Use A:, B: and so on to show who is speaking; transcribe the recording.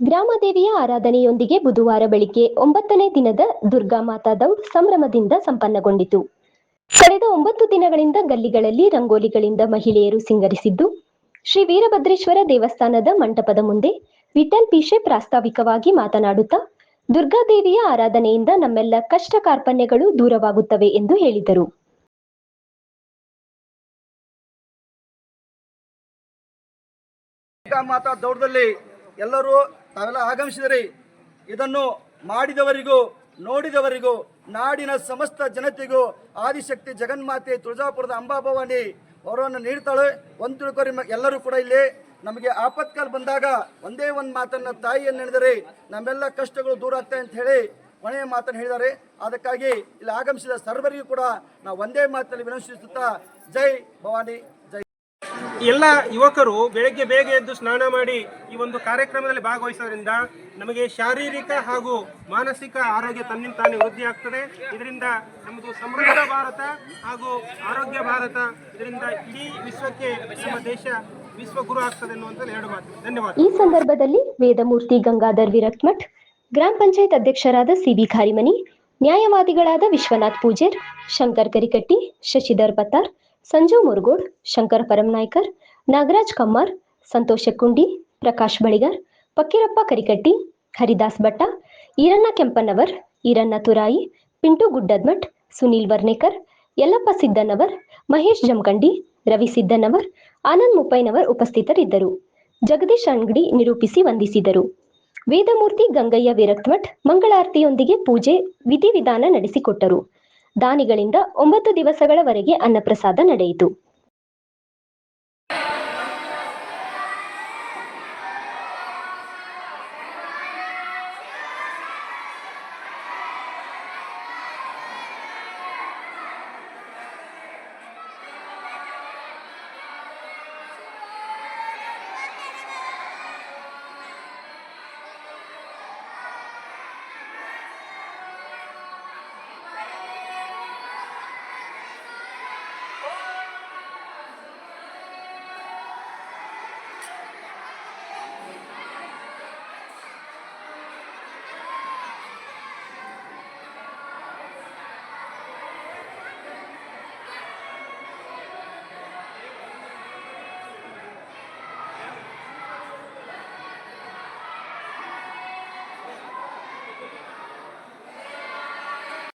A: ಗ್ರಾಮದೇವಿಯ ಆರಾಧನೆಯೊಂದಿಗೆ ಬುಧವಾರ ಬೆಳಿಗ್ಗೆ ಒಂಬತ್ತನೇ ದಿನದ ದುರ್ಗಾ ಮಾತಾ ದೌಡ್ ಸಂಭ್ರಮದಿಂದ ಸಂಪನ್ನಗೊಂಡಿತು. ಕಳೆದ ಒಂಬತ್ತು ದಿನಗಳಿಂದ ಗಲ್ಲಿಗಳಲ್ಲಿ ರಂಗೋಲಿಗಳಿಂದ ಮಹಿಳೆಯರು ಸಿಂಗರಿಸಿದ್ದು, ಶ್ರೀ ವೀರಭದ್ರೇಶ್ವರ ದೇವಸ್ಥಾನದ ಮಂಟಪದ ಮುಂದೆ ವಿಠಲ್ ಪೀಶೆ ಪ್ರಾಸ್ತಾವಿಕವಾಗಿ ಮಾತನಾಡುತ್ತಾ ದುರ್ಗಾದೇವಿಯ ಆರಾಧನೆಯಿಂದ ನಮ್ಮೆಲ್ಲ ಕಷ್ಟ ಕಾರ್ಪಣ್ಯಗಳು ದೂರವಾಗುತ್ತವೆ ಎಂದು ಹೇಳಿದರು.
B: ಮಾತಾ ದೌಡದಲ್ಲಿ ಎಲ್ಲರೂ ತಾವೆಲ್ಲ ಆಗಮಿಸಿದರೆ ಇದನ್ನು ಮಾಡಿದವರಿಗೂ, ನೋಡಿದವರಿಗೂ, ನಾಡಿನ ಸಮಸ್ತ ಜನತೆಗೂ, ಆದಿಶಕ್ತಿ ಜಗನ್ಮಾತೆ ತುಳಜಾಪುರದ ಅಂಬಾಭವಾನಿ ಅವರನ್ನು ನೀಡ್ತಾಳೆ. ಒಂದು ತಿಳ್ಕೊರಿ ಎಲ್ಲರೂ ಕೂಡ ಇಲ್ಲಿ. ನಮಗೆ ಆಪತ್ಕಾಲ ಬಂದಾಗ ಒಂದೇ ಒಂದು ಮಾತನ್ನು ತಾಯಿಯನ್ನು ನೆನೆದರೆ ನಮ್ಮೆಲ್ಲ ಕಷ್ಟಗಳು ದೂರ ಆಗ್ತವೆ ಅಂತ ಹೇಳಿ ಕೊನೆಯ ಮಾತನ್ನು ಹೇಳಿದ್ದಾರೆ. ಅದಕ್ಕಾಗಿ ಇಲ್ಲಿ ಆಗಮಿಸಿದ ಸರ್ವರಿಗೂ ಕೂಡ ನಾವು ಒಂದೇ ಮಾತಲ್ಲಿ ವಿನಂತಿಸುತ್ತಾ ಜೈ ಭವಾನಿ, ಜೈ
C: ಎಲ್ಲ ಯುವಕರು ಬೆಳಗ್ಗೆ ಬೇಗ ಎದ್ದು ಸ್ನಾನ ಮಾಡಿ ಈ ಒಂದು ಕಾರ್ಯಕ್ರಮದಲ್ಲಿ ಭಾಗವಹಿಸೋದ್ರಿಂದ ನಮಗೆ ಶಾರೀರಿಕ ಹಾಗೂ ಮಾನಸಿಕ ಆರೋಗ್ಯ ತನ್ನಿಂದ ತಾನೇ ವೃದ್ಧಿ ಆಗ್ತದೆ. ಇದರಿಂದ ನಮ್ಮದು ಸಮೃದ್ಧ ಭಾರತ ಹಾಗೂ ಆರೋಗ್ಯ ಭಾರತ ಇದರಿಂದ ಇಡೀ ವಿಶ್ವಕ್ಕೆ ನಮ್ಮ ದೇಶ ವಿಶ್ವಗುರು ಆಗ್ತದೆ ಅನ್ನುವಂತ ಎರಡು ಮಾತು. ಧನ್ಯವಾದ.
A: ಈ ಸಂದರ್ಭದಲ್ಲಿ ವೇದಮೂರ್ತಿ ಗಂಗಾಧರ್ ವಿರಕ್ಮಠ್, ಗ್ರಾಮ ಪಂಚಾಯತ್ ಅಧ್ಯಕ್ಷರಾದ ಸಿಬಿ ಖಾರಿಮನಿ, ನ್ಯಾಯವಾದಿಗಳಾದ ವಿಶ್ವನಾಥ್ ಪೂಜೇರ್, ಶಂಕರ್ ಕರಿಕಟ್ಟಿ, ಶಶಿಧರ್ ಪತ್ತಾರ್ ಸಂಜು ಮುರುಗೋಡ್, ಶಂಕರ್ ಪರಮನಾಯ್ಕರ್ ನಾಗರಾಜ್ ಕಮ್ಮಾರ್, ಸಂತೋಷ ಕುಂಡಿ ಪ್ರಕಾಶ್ ಬಳಿಗಾರ್ ಪಕ್ಕಿರಪ್ಪ ಕರಿಕಟ್ಟಿ, ಹರಿದಾಸ್ ಭಟ್ಟ, ಈರಣ್ಣ ಕೆಂಪನವರ್, ಈರಣ್ಣ ತುರಾಯಿ, ಪಿಂಟು ಗುಡ್ಡದ್ಮಠ್, ಸುನೀಲ್ ವರ್ನೇಕರ್, ಯಲ್ಲಪ್ಪ ಸಿದ್ದನವರ್, ಮಹೇಶ್ ಜಮಖಂಡಿ, ರವಿ ಸಿದ್ದನವರ್, ಆನಂದ್ ಮುಪ್ಪೈನವರ್ ಉಪಸ್ಥಿತರಿದ್ದರು. ಜಗದೀಶ್ ಅಂಗಡಿ ನಿರೂಪಿಸಿ ವಂದಿಸಿದರು. ವೇದಮೂರ್ತಿ ಗಂಗಯ್ಯ ವಿರಕ್ತಮಠ್ ಮಂಗಳಾರತಿಯೊಂದಿಗೆ ಪೂಜೆ ವಿಧಿವಿಧಾನ ನಡೆಸಿಕೊಟ್ಟರು. ದಾನಿಗಳಿಂದ ಒಂಬತ್ತು ದಿವಸಗಳವರೆಗೆ ಅನ್ನಪ್ರಸಾದ ನಡೆಯಿತು.